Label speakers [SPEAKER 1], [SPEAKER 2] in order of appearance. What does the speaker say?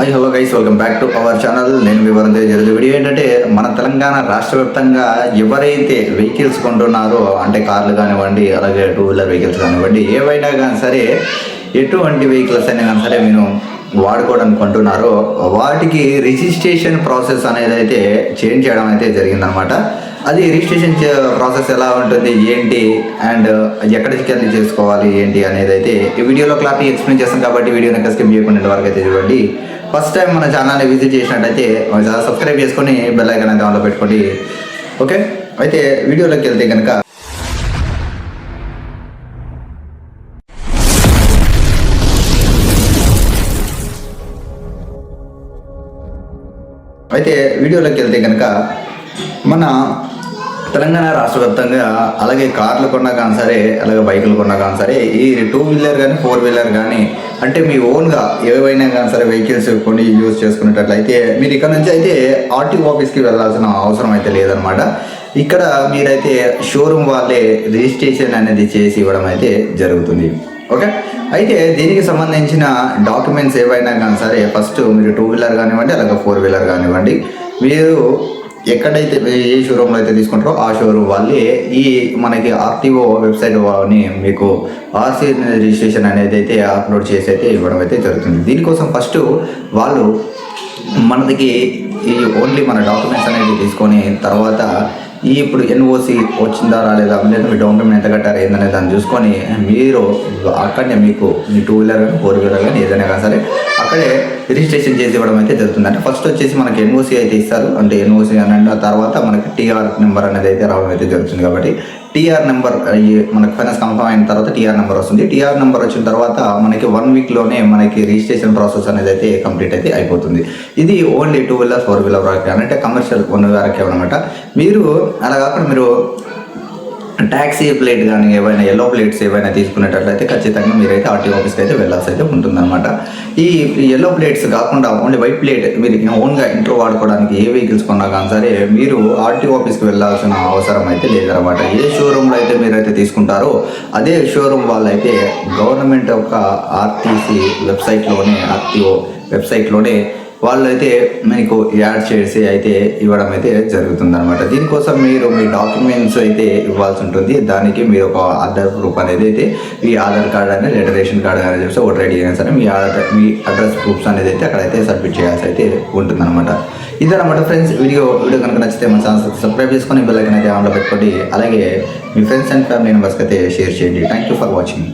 [SPEAKER 1] Hi hello guys welcome back to our channel నేను వివరం తెలియజేది video ఏంటంటే మన తెలంగాణ రాష్ట్ర వ్యాప్తంగా ఎవరైతే వెహికల్స్ కొంటున్నారో అంటే కార్లు కానివ్వండి అలాగే టూ వీలర్ వెహికల్స్ కానివ్వండి ఏవైనా కానీ సరే ఎటువంటి వెహికల్స్ అయినా కానీ సరే మీరు వాడుకోవడానికి కొంటున్నారో వాటికి రిజిస్ట్రేషన్ ప్రాసెస్ అనేది అయితే చేంజ్ చేయడం అయితే జరిగిందనమాట అది రిజిస్ట్రేషన్ ప్రాసెస్ ఎలా ఉంటుంది ఏంటి అండ్ ఎక్కడికి వెళ్ళి చేసుకోవాలి ఏంటి అనేది అయితే ఈ వీడియోలో క్లారిటీ ఎక్స్ప్లెయిన్ చేస్తాం కాబట్టి వీడియోని ఇంకా స్కిప్ చేయకుండా వరకు అయితే చూడండి. ఫస్ట్ టైం మన ఛానల్ని విజిట్ చేసినట్టయితే సబ్స్క్రైబ్ చేసుకొని బెల్ ఐకాన్ అయితే ఆన్లో పెట్టుకోండి. ఓకే? అయితే వీడియోలోకి వెళ్తే కనుక అయితే వీడియోలోకి వెళ్తే కనుక మన తెలంగాణ రాష్ట్ర వ్యాప్తంగా అలాగే కార్లు కొన్నా కానీ సరే అలాగే బైకులు కొన్నా కానీ సరే ఈ టూ వీలర్ కానీ ఫోర్ వీలర్ కానీ అంటే మీ ఓన్గా ఏవైనా కానీ సరే వెహికల్స్ కొని యూజ్ చేసుకునేటట్లయితే మీరు ఇక్కడ నుంచి అయితే ఆర్టీఓ ఆఫీస్కి వెళ్ళాల్సిన అవసరం అయితే లేదనమాట ఇక్కడ మీరైతే షోరూమ్ వాళ్ళే రిజిస్ట్రేషన్ అనేది చేసి ఇవ్వడం అయితే జరుగుతుంది. ఓకే? అయితే దీనికి సంబంధించిన డాక్యుమెంట్స్ ఏవైనా కానీ సరే ఫస్ట్ మీరు టూ వీలర్ కానివ్వండి అలాగే ఫోర్ వీలర్ కానివ్వండి మీరు ఎక్కడైతే ఏ షోరూంలో అయితే తీసుకుంటారో ఆ షోరూమ్ వాళ్ళే ఈ మనకి ఆర్టీఓ వెబ్సైట్ వాళ్ళని మీకు ఆర్సీ రిజిస్ట్రేషన్ అనేది అయితే అప్లోడ్ చేసి అయితే ఇవ్వడం అయితే జరుగుతుంది. దీనికోసం ఫస్ట్ వాళ్ళు మనకి ఈ ఓన్లీ మన డాక్యుమెంట్స్ అనేది తీసుకొని తర్వాత ఈ ఇప్పుడు ఎన్ఓసి వచ్చిందా రాలేదా లేదా మీ డౌన్ పేమెంట్ ఎంత కట్టారు ఏందనే దాన్ని చూసుకొని మీరు అక్కడనే మీకు మీ టూ వీలర్ కానీ ఫోర్ వీలర్ కానీ ఏదైనా కానీ సరే అక్కడే రిజిస్ట్రేషన్ చేసి ఇవ్వడం అయితే జరుగుతుంది అంటే ఫస్ట్ వచ్చేసి మనకి ఎన్ఓసి అయితే ఇస్తారు. అంటే ఎన్ఓసి అని అంటే తర్వాత మనకి టీఆర్ నెంబర్ అనేది అయితే రావడం అయితే జరుగుతుంది కాబట్టి టీఆర్ నెంబర్ మనకి ఫైనాన్స్ కన్ఫర్మ్ అయిన తర్వాత టీఆర్ నెంబర్ వస్తుంది. టీఆర్ నెంబర్ వచ్చిన తర్వాత మనకి వన్ వీక్లోనే మనకి రిజిస్ట్రేషన్ ప్రాసెస్ అనేది అయితే కంప్లీట్ అయితే అయిపోతుంది. ఇది only two wheeler four wheeler వరకు అంటే కమర్షియల్ వన్ వరకే అనమాట మీరు అలా కాకుండా మీరు ట్యాక్సీ ప్లేట్ కానీ ఏవైనా ఎల్లో ప్లేట్స్ ఏవైనా తీసుకునేటట్లయితే ఖచ్చితంగా మీరైతే ఆర్టీ ఆఫీస్కి అయితే వెళ్ళాల్సి అయితే ఉంటుందన్నమాట. ఈ ఎల్లో ప్లేట్స్ కాకుండా ఓన్లీ వైట్ ప్లేట్ మీరు ఓన్గా ఇంట్లో వాడుకోవడానికి ఏ వెహికల్స్ కొన్నా కానీ సరే మీరు ఆర్టీ ఆఫీస్కి వెళ్ళాల్సిన అవసరం అయితే లేదనమాట ఏ షోరూంలో అయితే మీరైతే తీసుకుంటారో అదే షోరూమ్ వాళ్ళైతే గవర్నమెంట్ యొక్క ఆర్టీసీ వెబ్సైట్లోనే ఆర్టీఓ వెబ్సైట్లోనే వాళ్ళు అయితే మీకు యాడ్ చేసి అయితే ఇవ్వడం అయితే జరుగుతుంది అనమాట దీనికోసం మీరు మీ డాక్యుమెంట్స్ అయితే ఇవ్వాల్సి ఉంటుంది. దానికి మీరు ఒక ఆధార్ ప్రూఫ్ అనేది అయితే మీ ఆధార్ కార్డ్ అనేది లెటర్ రేషన్ కార్డ్ అనేది చెప్తే ఓటర్ ఐడి అయినా సరే మీ ఆధార్ మీ అడ్రస్ ప్రూఫ్స్ అనేది అయితే అక్కడైతే సబ్మిట్ చేయాల్సి అయితే ఉంటుంది అనమాట ఇదనమాట ఫ్రెండ్స్ వీడియో. వీడియో కనుక నచ్చితే మన ఛానల్ సబ్స్క్రైబ్ చేసుకొని బెల్లైకన్ అయితే ఆన్లో పెట్టుకోండి. అలాగే మీ ఫ్రెండ్స్ అండ్ ఫ్యామిలీ మెంబర్స్కి అయితే షేర్ చేయండి. Thank you for watching.